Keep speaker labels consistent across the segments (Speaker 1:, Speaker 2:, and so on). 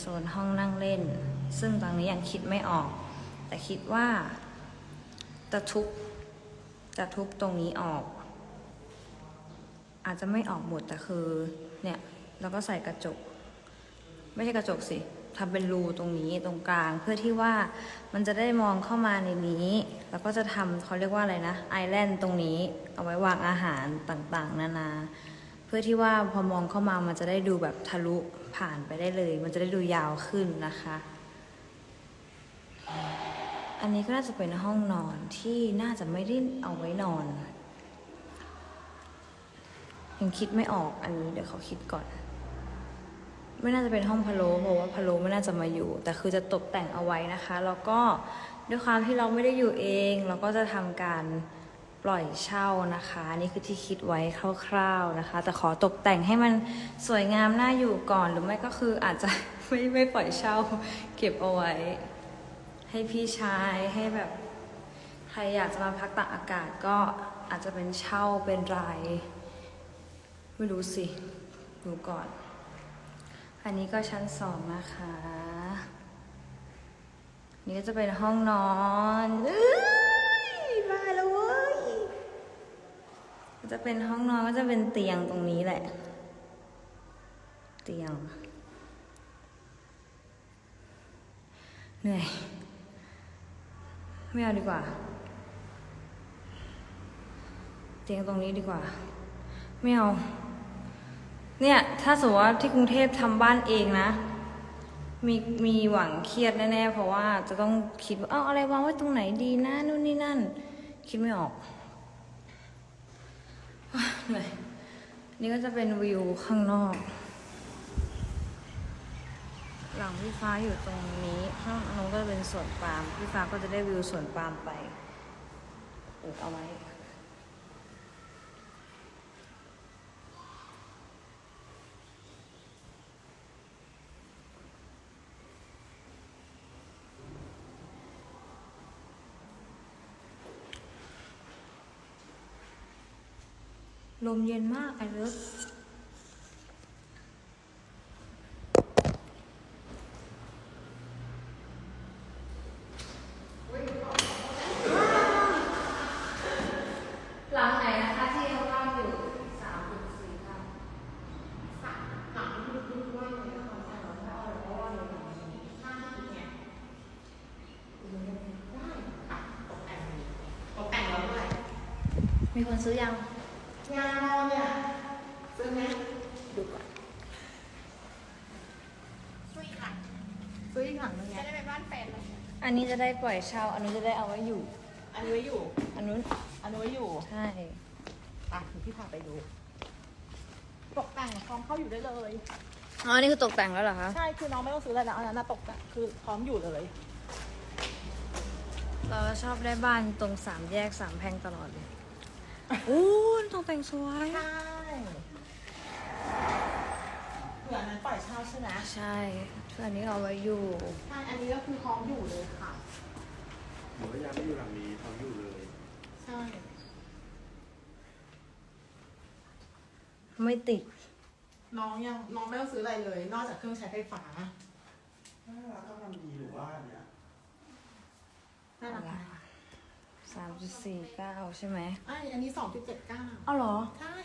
Speaker 1: โซนห้องนั่งเล่น ซึ่งตอนนี้ยังคิดไม่ออก แต่คิดว่าจะทุบจะทุบตรงนี้ออก อาจจะไม่ออกหมดแต่คือเนี่ยแล้วก็ใส่กระจก ไม่ใช่กระจกสิทำเป็นรูตรงนี้ตรงกลาง เพื่อที่ว่ามันจะได้มองเข้ามาในนี้ แล้วก็จะทำเขาเรียกว่าอะไรนะไอแลนด์ตรงนี้ เอาไว้วางอาหารต่างๆ นานา เพื่อที่ว่าพอมองเข้ามามันจะได้ดูแบบทะลุ ผ่านไปได้เลย มันจะได้ดูยาวขึ้นนะคะ อันนี้ก็น่าจะเป็นห้องนอนที่น่าจะไม่ได้เอาไว้นอนยังคิดไม่ออกอันนี้เดี๋ยวเขาคิดก่อน ไม่น่าจะเป็นห้องพะโล้เพราะว่าพะโล้ไม่น่าจะมาอยู่ แต่คือจะตกแต่งเอาไว้นะคะ แล้วก็ด้วยความที่เราไม่ได้อยู่เอง เราก็จะทำการ ปล่อยเช่านะคะนนี่คือที่คิดไว้คร่าวๆนะคะ แต่ขอตกแต่งให้มันสวยงามน่าอยู่ก่อนหรือไม่ก็คืออาจจะไม่ไม่ปล่อยเช่า เก็บเอาไว้ ให้พี่ชายให้แบบใครอยากจะมาพักตากอากาศก็อาจจะเป็นเช่าเป็นราย ไม่รู้สิดูก่อน อันนี้ก็ชั้นสองนะคะ นี่ก็จะเป็นห้องนอนเอ้ยมาแล้วเว้ยก็ จะเป็นห้องนอนก็จะเป็นเตียงตรงนี้แหละ เตียง เหนื่อย ไม่เอาดีกว่า เตียงตรงนี้ดีกว่า ไม่เอา เนี่ย ถ้าสมมติว่าที่กรุงเทพทำบ้านเองนะมีมีหวังเครียดแน่ๆ เพราะว่าจะต้องคิดว่า เอ้าอะไรวางไว้ตรงไหนดีนะนู่นนี่นั่น คิดไม่ออก เหนื่อยนี่ก็จะเป็นวิวข้างนอก หลังพี่ฟ้าอยู่ตรงนี้ข้างนู้นก็จะเป็นสวนปาล์มพี่ฟ้าก็จะได้วิวสวนปาล์มไปเปิดเอาไว้ ลมเย็นมากไอเลิฟหลังไหนนะคะที่ยังว่างอยู่สามถึงสี่ค่ะ
Speaker 2: ตกแต่งแล้วด้วย
Speaker 1: มีคนซื้อยัง
Speaker 2: งานเราเนี่ยซื้อไหม
Speaker 1: ดูก่อน
Speaker 2: ซื้ออีกหลัง
Speaker 1: ซื้ออีกถังนึงไง
Speaker 2: จะได้ไปบ้านแฟนแล้ว
Speaker 1: อันนี้จะได้ปล่อยเช่า อันนี้จะได้เอาไว้อยู่
Speaker 2: อันนี้ไว้อยู่
Speaker 1: อันนู้น
Speaker 2: อันนี้ไว้อยู่
Speaker 1: ใช่
Speaker 2: อะเดี๋ยวพี่พาไปดู ตกแต่งพร้อมเข้าอยู่ได้เลย
Speaker 1: อ๋อ นี่คือตกแต่งแล้วเหรอคะ
Speaker 2: ใช่ คือน้องไม่ต้องซื้ออะไรแล้วอันนั้นนะตกแต่งคือพร้อมอยู่เลย
Speaker 1: เราชอบได้บ้านตรงสามแยกสามแพร่งตลอดเลย อู้นตกแต่งสวย
Speaker 2: ใช่เหมือนอันนั้นปล่อยเช่าใช่ไหม
Speaker 1: ใช่ส่วนอันนี้เอาไว้อยู่
Speaker 2: ใช่อันนี้ก็คือพร้อมอยู่เลยค่ะ
Speaker 3: หนูก็ยังไม่อยู่หลังนี้เขาอยู่เลย
Speaker 2: ใช่
Speaker 1: ไม่ติด
Speaker 2: น้องยังน้องไม่ต้องซื้ออะไรเลย นอกจากเครื่องใช้ไฟฟ้า
Speaker 3: น่ารักกำลังดีหรือว่าเนี่ย
Speaker 2: น่ารักไหม
Speaker 1: สามจุดสี่เก้าใช่ไหม
Speaker 2: ไอยอันนี้สองจุดเจ็ดเก้า
Speaker 1: อ้าวเหรอ
Speaker 2: ใช่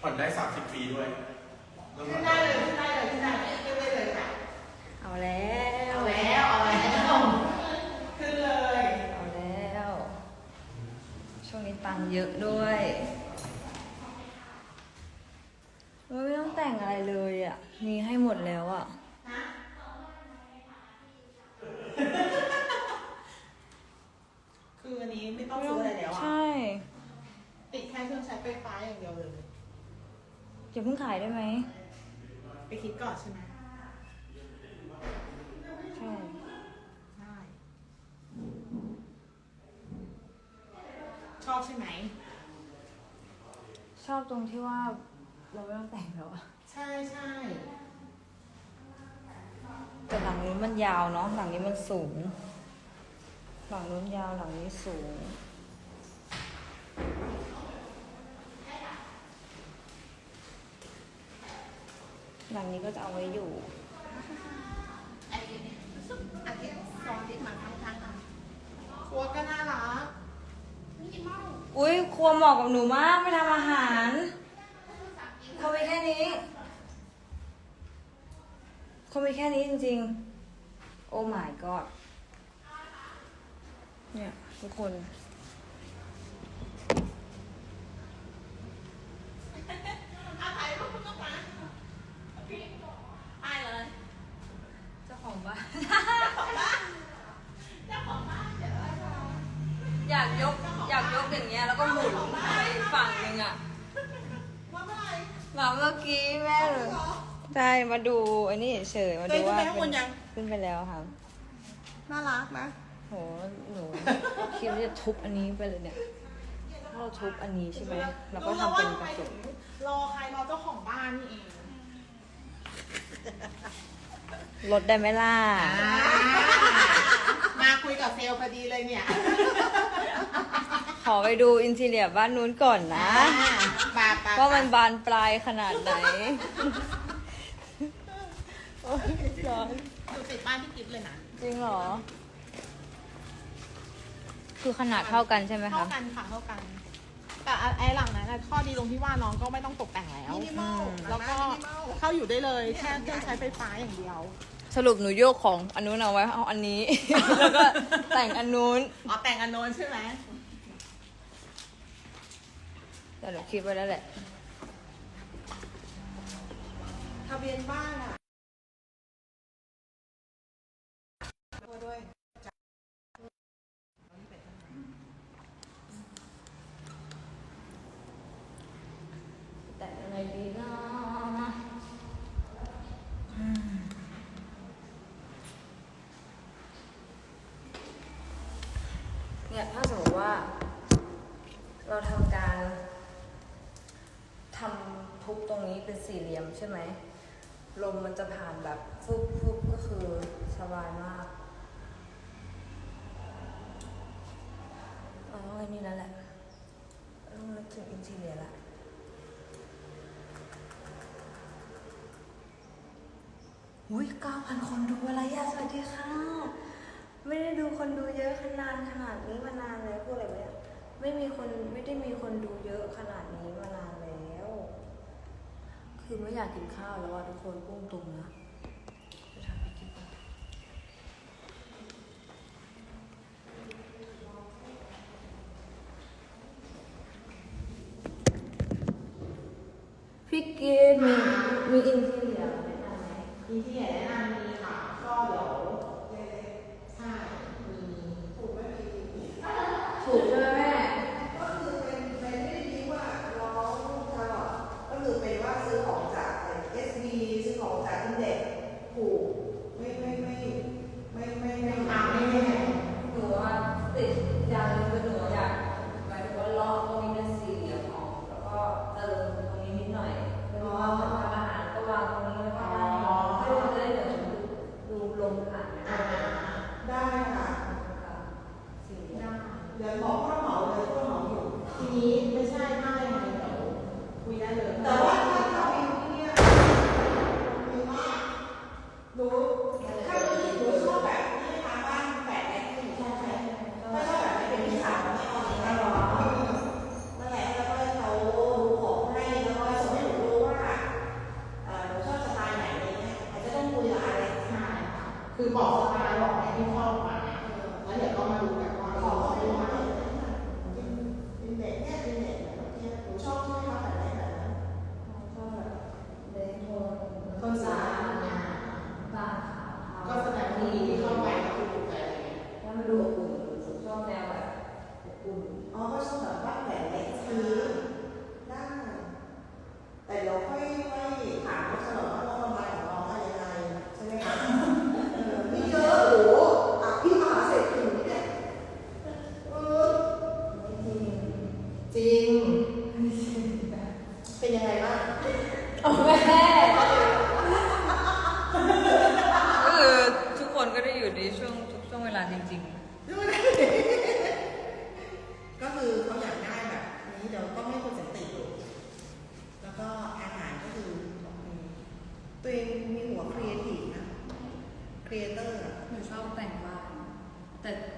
Speaker 3: ผ่อนได้30ปีด้วยเริ่ม
Speaker 2: ขึ้
Speaker 3: ผ่อนน
Speaker 2: ได้เลยขึ้นได้เลยขึ้นได้เลยขึ้นได้เลยค่ะ
Speaker 1: เอาแล้ว
Speaker 2: เอาแล้วเอาแล้วขึ้นเลย
Speaker 1: เอาแล้ว ช่วงนี้ตังค์เยอะด้วยเฮ้ยไม่ต้องแต่งอะไรเลยอะ มีให้หมดแล้วอะ
Speaker 2: คืออันนี้ไม่ ต้องซื้ออะไรแล้วอะ
Speaker 1: ใช่
Speaker 2: ติดแค่เครื่องใช้ไฟฟ้าอย่างเดียวเลย
Speaker 1: อย่าเพิ่งขายได้ไหม
Speaker 2: ไปคิดก่อนใช่ไหม
Speaker 1: ใช่
Speaker 2: ใช่ชอบใช่ไหม
Speaker 1: ชอบตรงที่ว่าเราไม่ต้องแต่งแล้วอะ
Speaker 2: ใช่ใช่
Speaker 1: แต่หลังนี้มันยาวเนาะหลังนี้มันสูง หลังนู้นยาวหลังนี้สูง หลังนี้ก็จะเอาไว้อยู่
Speaker 4: ไอ้เนี่ยอันที่ซองที่มาข้างๆกันครัวก็น่ารักนี่เมา
Speaker 1: อุ้ยครัวเหมาะกับหนูมากไม่ทำอาหารครัวมีแค่นี้ครัวมีแค่นี้จริงๆ โอ้ my god เนี่ยทุกคน
Speaker 4: อาถ่ายรูปคุณต้องมาถ่ายเลย
Speaker 1: เจ้าของบ้าน
Speaker 4: เจ้าของบ้านเดี๋ยวเรา
Speaker 1: อยากยกอยากยกอย่างเงี้ยแล้วก็หมุนไปฝั่งหนึ่งอะ
Speaker 4: ว่าเมื่อไหร่
Speaker 1: มาเมื่อกี้แม่เลยใช่มาดูอันนี้เฉยๆมาดูว่า
Speaker 4: เคยขึ้นไปข้างบนยัง
Speaker 1: ขึ้นไปแล้วค่ะ
Speaker 4: น่ารักนะ
Speaker 1: โหหนูคิดว่าจะทุบอันนี้ไปเลยเนี่ยถ้าเราทุบอันนี้ใช่ไหมเราก็ทำเป็นกระจก
Speaker 4: รอใครรอเจ้าของบ้านนี่เอง
Speaker 1: ลดได้ไหมล่ะ
Speaker 4: มาคุยกับเซลล์พอดีเลยเนี่ย
Speaker 1: ขอไปดูอินทีเรียบ้านนู้นก่อนนะ
Speaker 4: ปาปา
Speaker 1: ว่ามันบานปลายขนาดไหนโอ้ยร้อน
Speaker 4: อยู่ติดบ้านพี่กิฟต์เลยนะ
Speaker 1: จริงเหรอ คือขนาดเท่ากันใช่ไหม
Speaker 4: เท่า
Speaker 1: คะ
Speaker 4: กันค่ะเท่ากัน แต่ไอ้หลังนั้นอะข้อดีตรงที่ว่าน้องก็ไม่ต้องตกแต่งแล้ว
Speaker 1: อืม
Speaker 4: แล้วก็เข้าอยู่ได้เลยแค่เครื่องใช้ไฟฟ้าอย่างเดียว
Speaker 1: สรุปหนูโยกของอันนู้นเอาไว้เอาอันนี้ แล้วก็แต่งอันนู้น
Speaker 4: อ๋อแต่งอันโน้นใช่ไหม
Speaker 1: แต่หนูคิดไว้แล้วแหละ
Speaker 4: ทะเบียนบ้านอะด้วย
Speaker 1: แต่ง อะไรดีนะเนี่ยถ้าสมมติว่า เราทำการทำทุบตรงนี้เป็นสี่เหลี่ยมใช่ไหมลมมันจะผ่านแบบฟุบฟุบก็คือสบายมากเราต้อไอ้นี่แล้วแหละต้องนึกถึงอินทีเรียละ อุ้ยเก้าพันคนดูอะไรอะสวัสดีค่ะ ไม่ได้ดูคนดูเยอะขนาดขนาดนี้มานานแล้วพูดอะไรไม่ได้ไม่มีคนไม่ได้มีคนดูเยอะขนาดนี้มานานแล้ว คือไม่อยากกินข้าวแล้วอะทุกคนพุ่งตรงนะไปทำไปกินก่อนพี่เกดมีมีอินทีเรียแนะนำ ไหม
Speaker 4: มีที่ไหนแนะนำมี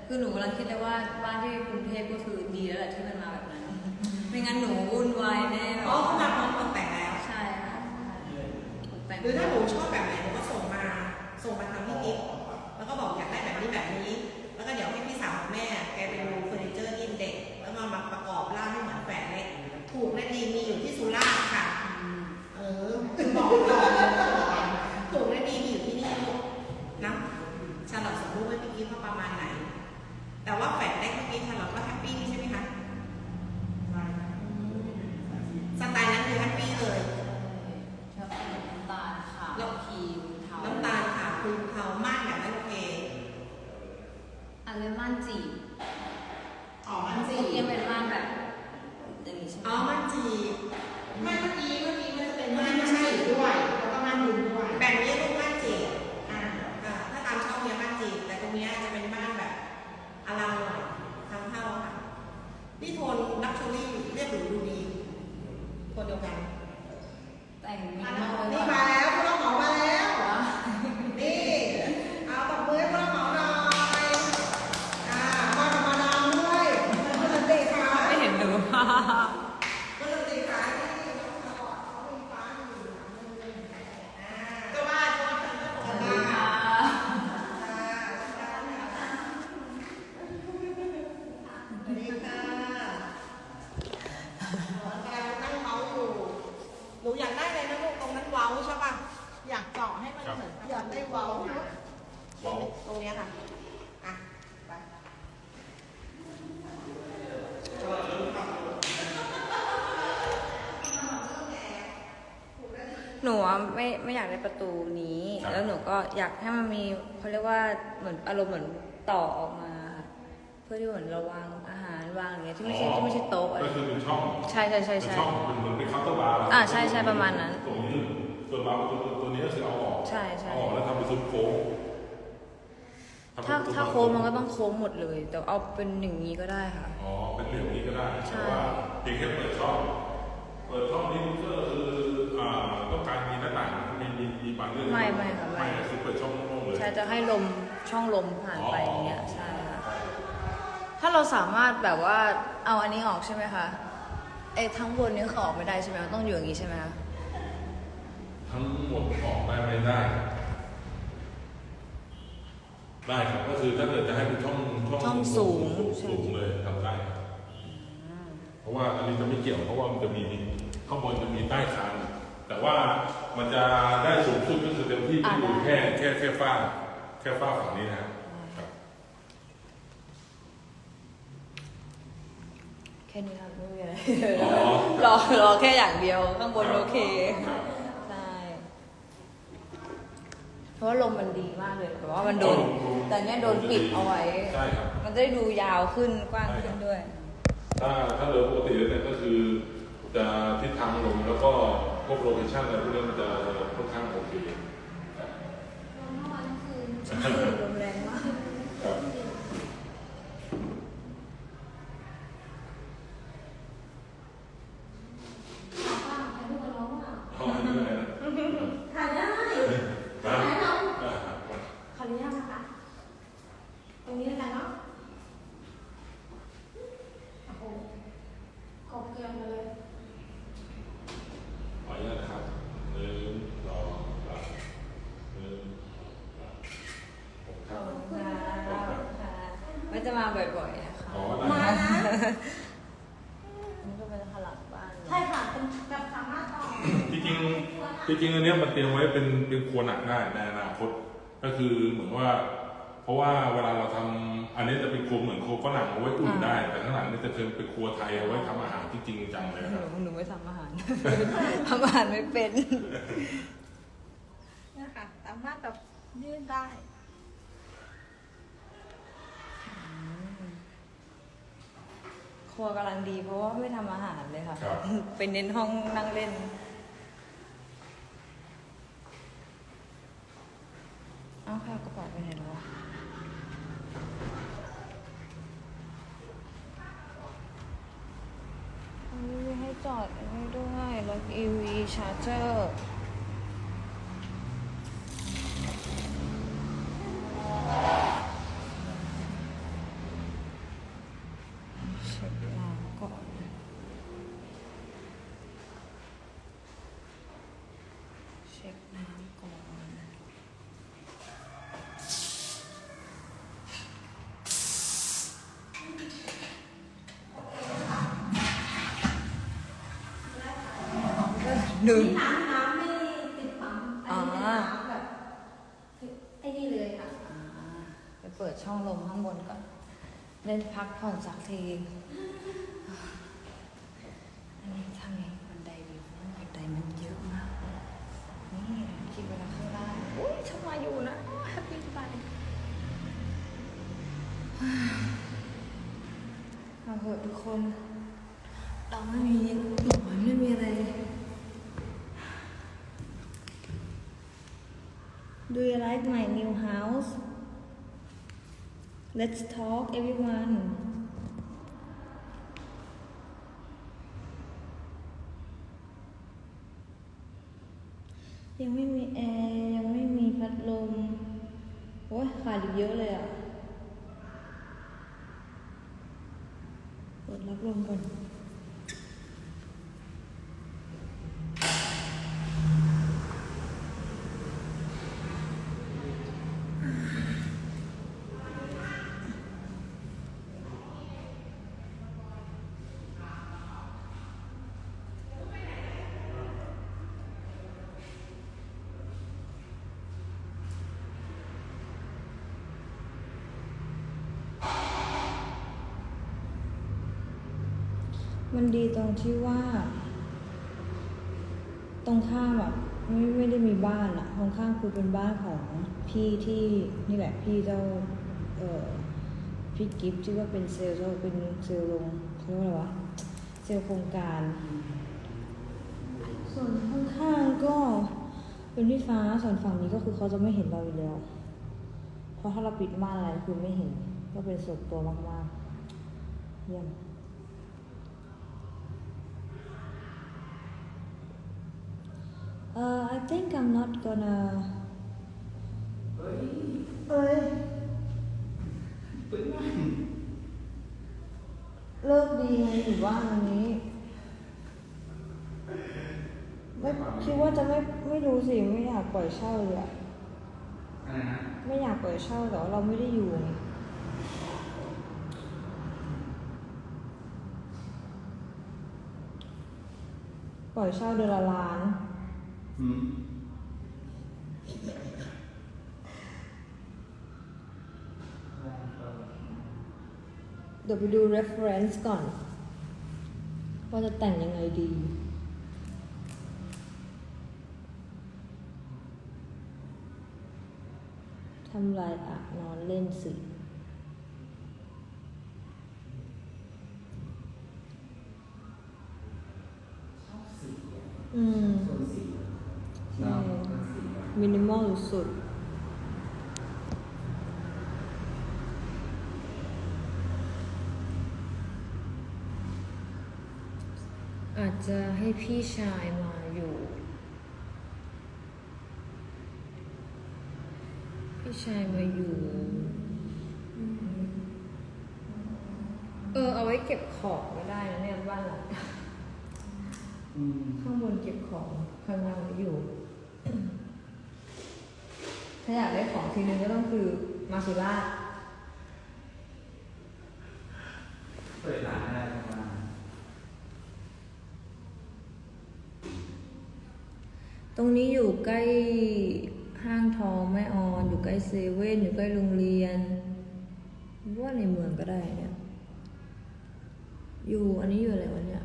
Speaker 1: คือหนูกำลังคิดเลยว่าบ้านที่กรุงเทพก็คือดีแล้วแหละที่มันมาแบบนั้น ไม่งั้นหนูวุ่นวายแน่
Speaker 4: อ๋อเขามาพร้อมตกแต่งแล้ว
Speaker 1: ใช่ค่ะตกแต่ง
Speaker 4: หรือถ้าหนูชอบแบบไหนหนูก็ส่งมา ส่งมาทางพี่กิ๊ฟแล้วก็บอกอยากได้แบบนี้แบบนี้ แล้วก็เดี๋ยวให้พี่สาวของแม่ แกไปดูเฟอร์นิเจอร์ที่เด็ก แล้วมามาประกอบร่างให้เหมือนแฝดเล็ก ถูกและดีมีอยู่ที่สุราษฎร์ค่ะ
Speaker 1: อืม
Speaker 4: เออบอกก่อนถูกและดีมีอยู่ที่นี่ลูกนะชาลอตสมรูปให้พี่กิ๊ฟว่าประมาณไหน แต่ว่าแฝดเล็กเมื่อกี้ชาลอตก็แฮปปี้ใช่ไหมคะ สไตล์นั้นคือแฮปปี้เลย
Speaker 1: ชอบสีน้ำตาลขาว
Speaker 4: แล้ว
Speaker 1: ครีมเทา
Speaker 4: น้ำตาลขาวครีมเทามากแบบนั้นโอเค
Speaker 1: อันเป็นม่านจีบ
Speaker 4: อ๋อมันจี
Speaker 1: เมื่อกี้เป็นม่านแบบอย่างนี้ใช่ไหม
Speaker 4: อ๋อมันจีไม่เมื่อกี้เมื่อกี้มันจะเป็นม่าน
Speaker 2: ไม่
Speaker 4: ไม่
Speaker 2: ใช่
Speaker 4: ใช่
Speaker 2: ด้วย แล้วก็มันดินด้วย
Speaker 4: แบบนี้ลูกม่านจีอ่าอ่าถ้าตามชอบเนี่ยม่านจีแต่ตรงเนี้ยจะเป็นม่านแบบอลังหน่อยทำเท่าค่ะนี่โทนลักชัวรี่เรียบหรูดูดีโทนเดียวกัน
Speaker 1: แต่งมินิมอล
Speaker 4: นี่มาแล้วผู้รับเหมามาแล้ว
Speaker 1: ว้า
Speaker 4: นี่ เอาตบมือให้ผู้รับเหมาหน่อยอ่ามากับมาดามด้วยคุณสันติค่ะ
Speaker 1: ไม่เห็นหนู
Speaker 4: คุณสันติค่ะนี่น้องสาวเขามีฟ้าอยู่หลังนึงอ่าเจ้าบ้านเจ้าบ้านเจ้าของบ้านค่ะสวัสดีค่ะกำลังนั่งเมาส์อยู่ หนูอยากได้อะไรนะลูกตรงนั้นเว้าใช่ป่ะ
Speaker 2: อยากเจาะให้มันเหมือนกับ
Speaker 4: อยากได้เว้านะ
Speaker 5: ว้าว
Speaker 4: ตรงเนี้ยค่ะ อะ ไป
Speaker 1: หนูอะ ไม่ไม่อยากได้ประตูนี้แล้วหนูก็อยากให้มันมีเขาเรียกว่าเหมือนอารมณ์เหมือนต่อออกมาค่ะเพื่อที่เหมือนเราวางอาหารวางอย่างเงี้ยที่ไม่ใช่ที่ไม่ใช่โต๊ะอะไร
Speaker 5: ก็คือเป็นช่อง
Speaker 1: ใช่ใช่ใช่
Speaker 5: เป็น
Speaker 1: ใช่
Speaker 5: ช่องเป็นเหมือนเป็นเคาน์เตอร์บาร์
Speaker 1: อ่าใช่ใช่ประมาณนั้น
Speaker 5: ตรงนี้ส่วนบาร์ประตูตัวนี้ก็คือเอาออก
Speaker 1: ใช่ใช่
Speaker 5: เอาออกแล้วทำเป็นซุ้มโค้งทำเป็น
Speaker 1: ถ้า
Speaker 5: ซุ้
Speaker 1: ถ้าโค้งมันก็ต้องโค้งหมดเลย แต่เอาเป็นอย่างนี้ก็ได้ค่ะ
Speaker 5: อ๋อเป็นเหลี่ยมนี้ก็ได้
Speaker 1: ใช่
Speaker 5: แต่ว่าเพียงแค่เปิดช่อง เปิดช่องนี้ก็คือ อ่าต้องการมีหน้าต่างมีมีมีบานเลื่อน
Speaker 1: ไม่ไม่ค่ะ
Speaker 5: ไม่
Speaker 1: ไม่
Speaker 5: คือเปิดช่องโล่งๆเลย
Speaker 1: ใช่จะให้ลมช่องลมผ่านไป
Speaker 5: อ๋อ
Speaker 1: อ
Speaker 5: อ
Speaker 1: ย่างเงี้ยใช่ค่ะ ถ้าเราสามารถแบบว่าเอาอันนี้ออกใช่ไหมคะไอ้ทั้งบนนี้คือออกไม่ได้ใช่ไหมมันต้องอยู่อย่างนี้ใช่ไหมคะ
Speaker 5: ทั้งหมดออกได้ไม่ได้ ได้ครับก็คือถ้าเกิดจะให้เป็นช่องช่อง
Speaker 1: ช่องสูง
Speaker 5: สูงเลยทำได้ครับเพราะว่าอันนี้จะไม่เกี่ยวเพราะว่ามันจะมีข้างบนจะมีใต้คาน แต่ว่ามันจะได้สูงสุดก็คือเต็มที่ที่อยู่แค่แค่แค่ฝ้า แค่ฝ้าฝั่งนี้นะครับครับ
Speaker 1: แค่นี้ค่ะไม่มีอะไร
Speaker 5: อ๋อ
Speaker 1: รอรอแค่อย่างเดียวข้างบนโอเค
Speaker 5: ครับ
Speaker 1: ใช่เพราะว่าลมมันดีมากเลยแต่ว่ามันโดน แต่เนี้ยโดนปิดเอาไว้
Speaker 5: ใช่ครับ
Speaker 1: มันจะได้ดูยาวขึ้นกว้างขึ้นด้วย
Speaker 5: ถ้าถ้าเรือปกติแล้วเนี่ยก็คือจะทิศทางลมแล้วก็ พวกโลเคชั่นอะไรพวกนี้มันจะค่อนข้างโอเคครับ
Speaker 1: ลมแรงมาก
Speaker 5: ครับ เอาอันนี้เลยนะ
Speaker 2: ถ่ายได้
Speaker 5: นะอ่า
Speaker 2: ขออนุญาตนะคะ ตรงนี้แล้วกันเนาะโอ้โหกบเกลือนมาเลย
Speaker 5: ขออนุญาตนะครับหนึ่งสองสามหนึ่งสองค
Speaker 1: ข
Speaker 5: รั
Speaker 1: อ
Speaker 5: บบ
Speaker 1: คุณค่ะไม่ จะมาบ่อยๆนะคะ
Speaker 5: อ๋อ
Speaker 2: มา
Speaker 5: ได้
Speaker 2: นะ
Speaker 1: นี่ก็เป็นขลังบ้าน
Speaker 2: ใช่ค่ะเป็นแบบสามารถต่อ
Speaker 5: จริงๆจริงๆอันเนี้ยมันเตรียมไว้เป็นเป็นครัวหนักได้ในอนาคต ก็คือเหมือนว่า เพราะว่าเวลาเราทำอันนี้จะเป็นครัวเหมือนครัวฝรั่งเอาไว้อุ่นได้ แต่ข้างหลังนี่จะเป็นเป็นครัวไทยเอาไว้ทำอาหารจริงๆจังเลย
Speaker 1: ห
Speaker 5: ค
Speaker 1: นู
Speaker 5: รับ
Speaker 1: หนูไม่ทำอาหาร ทำอาหารไม่เป็น
Speaker 2: เนี่ยค่ะ สามารถแบบยื่นได้
Speaker 1: ครัวกำลังดีเพราะว่าไม่ทำอาหารเลยค่ะ
Speaker 5: ครับ
Speaker 1: เป็นเน้นห้องนั่งเล่น เอ้าใครเอากระเป๋าไปไหนแล้ววะอันนี้มีให้จอดอันนี้ด้วยรถ EV Charger น้ำก่อน หนึ่ง
Speaker 6: น้ำน้ำไม่ติดปั๊ม
Speaker 1: อ๋อ
Speaker 6: นนี้เป็นน้ำแบบไอ้นี่เลยค่ะ
Speaker 1: อ่าไปเปิดช่องลมข้างบนก่อน เล่นพักผ่อนสักที อันนี้ทำไงบันไดดีวะบันไดมันเยอะมาก นี่คิดเวลาข้างล่างอุ้ยฉันมาอยู่นะแฮปปี้ไปเอาเถอะทุกคน เราไม่มีหนอนไม่มีอะไร Do you like my new house? Let's talk, everyone. ยังไม่มีแอร์ยังไม่มีพัดลม โอ้ยขาดอีกเยอะเลยอะเปิดรับลมก่อน มันดีตรงที่ว่า ตรงข้ามอะไม่ไม่ได้มีบ้านอะตรงข้ามคือเป็นบ้านของพี่ที่นี่แหละพี่เจ้าเออพี่กิฟต์ที่ว่าเป็นเซลล์เจ้าเป็นเซลล์ลงเขาเรียกว่าอะไรวะเซลล์โครงการ ส่วนข้างๆก็เป็นพี่ฟ้าส่วนฝั่งนี้ก็คือเขาจะไม่เห็นเราอยู่แล้ว เพราะถ้าเราปิดม่านอะไรคือไม่เห็น ก็เป็นส่วนตัวมากๆ เยี่ยม Uh, I think I'm not gonna เอ้ยเลิกดีไงอยู่บ้านวันนี้ ไม่คิดว่าจะไม่ไม่รู้สิไม่อยากปล่อยเช่าเลยอะ
Speaker 7: อะไรนะ
Speaker 1: ไม่อยากปล่อยเช่าแต่ว่าเราไม่ได้อยู่ไงปล่อยเช่าเดือนละล้าน
Speaker 7: อืม
Speaker 1: เดี๋ยวไปดู reference ก่อน ว่าจะแต่งยังไงดีทำลายอะนอนเล่นสิอืม มินิมอลสุดอาจจะให้พี่ชายมาอยู่ พี่ชายมาอยู่ เออ เอาไว้เก็บของก็ได้นะเนี่ยบ้านหลัง
Speaker 7: อืม
Speaker 1: ข้างบนเก็บของข้างล่างอยู่ ถ้าอยากได้ของทีนึงก็ต้องคือมาสุราษฎร์
Speaker 7: เปิดร้านได้ประมาณ
Speaker 1: ตรงนี้อยู่ใกล้ห้างทองแม่ออน อยู่ใกล้เซเว่นอยู่ใกล้โรงเรียนว่าในเมืองก็ได้เนี่ย อยู่อันนี้อยู่อะไรวะเนี่ย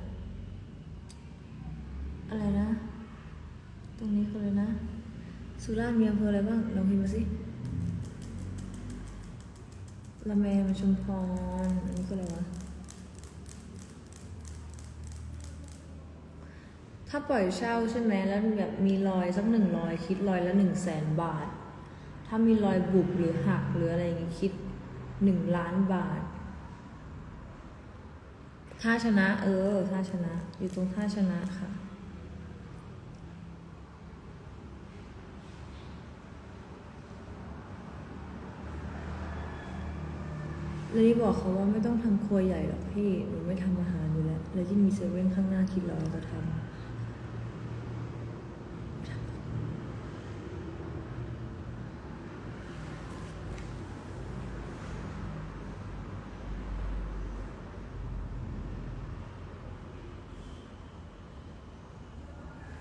Speaker 1: อะไรนะ ตรงนี้คืออะไรนะ สุราษฎร์มีอำเภออะไรบ้างลองพิมพ์มาสิละแมมาชุมพรอันนี้คืออะไรวะ ถ้าปล่อยเช่าใช่ไหมแล้วแบบมีรอยสักหนึ่งรอยคิดรอยละหนึ่งแสนบาท ถ้ามีรอยบุบหรือหักหรืออะไรอย่างงี้คิดหนึ่งล้านบาท ท่าชนะ เออ ท่าชนะ อยู่ตรงท่าชนะค่ะ เลยบอกเขาว่าไม่ต้องทำครัวใหญ่หรอกพี่หนูไม่ทำอาหารอยู่แล้วแล้วที่มีเซเว่นข้างหน้าคิดเราจะทำ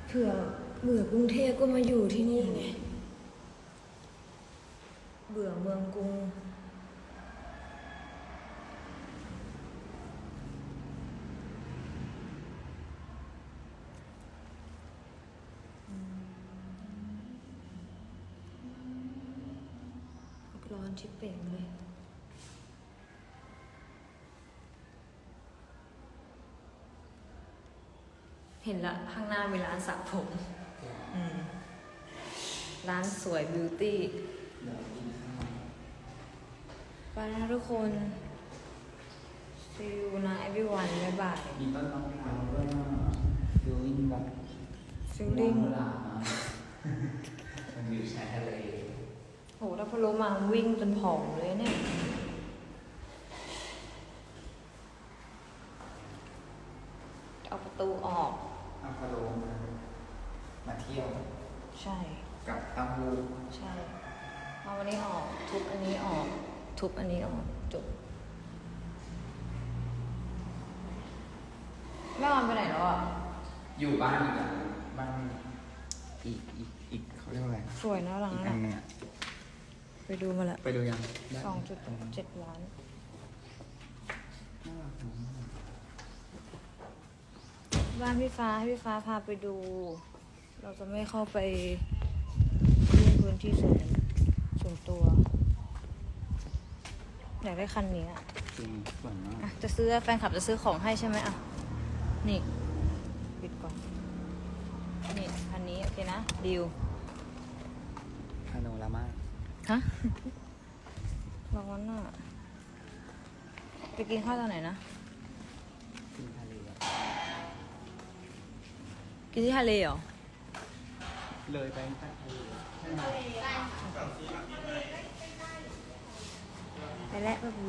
Speaker 1: เผื่อเมื่อกรุงเทพก็มาอยู่ที่นี่ไง ร้อนชิบเป่งเลย เห็นละข้างหน้ามีร้านสระผม อืม ร้านสวยบิวตี้
Speaker 7: เดี๋ยวกินข้าว
Speaker 1: ไปนะทุกคน see you นะ everyone บ๊ายบาย
Speaker 7: มีต้นมะพร้าวด้วยฟิลลิ่งแบบ
Speaker 1: feeling
Speaker 7: หลามันอยู่ชายทะเล
Speaker 1: โหถ้าพอรู้มาวิ่งจนผอมเลยเนี่ย เอาประตูออก
Speaker 7: อัฟาโลมามาเที่ยว
Speaker 1: ใช่
Speaker 7: กับเต้าหู้
Speaker 1: ใช่เอาอันนี้ออก ทุบอันนี้ออก ทุบอันนี้ออก จบแม่วันไปไหนแล้วอะ
Speaker 7: อยู่บ้านอีกอะบ้านอีกอีกอีกเขาเรียกว่าอะไรนะ
Speaker 1: สวยนะหลัง
Speaker 7: อีก
Speaker 1: นั้
Speaker 7: อั
Speaker 1: น
Speaker 7: น
Speaker 1: อะ
Speaker 7: หนึงอะ
Speaker 1: ไปดูมาละ
Speaker 7: ไปดูยังได้
Speaker 1: สองจุด
Speaker 7: ตรงนั้น
Speaker 1: เจ็ดล้าน
Speaker 7: น่ารักมาก
Speaker 1: บ้านพี่ฟ้าให้พี่ฟ้าพาไปดู เราจะไม่เข้าไปยุ่งพื้นที่ส่วนส่วนตัวอยากได้คันนี้อะ
Speaker 7: จริงสวยมาก
Speaker 1: อะจะซื้อแฟนคลับจะซื้อของให้ใช่ไหมอะ นี่ ปิดก่อน นี่คันนี้ โอเคนะดิว
Speaker 7: พาโนรามา
Speaker 1: ฮะร้อนอะไปกินข้าวตอนไหนนะ
Speaker 7: ขึ้นทะเลอะ
Speaker 1: กินที่ทะเลเหรอ
Speaker 7: เลยไปใต้ทะเลใช่ไหม
Speaker 1: ไปแล้วไปบู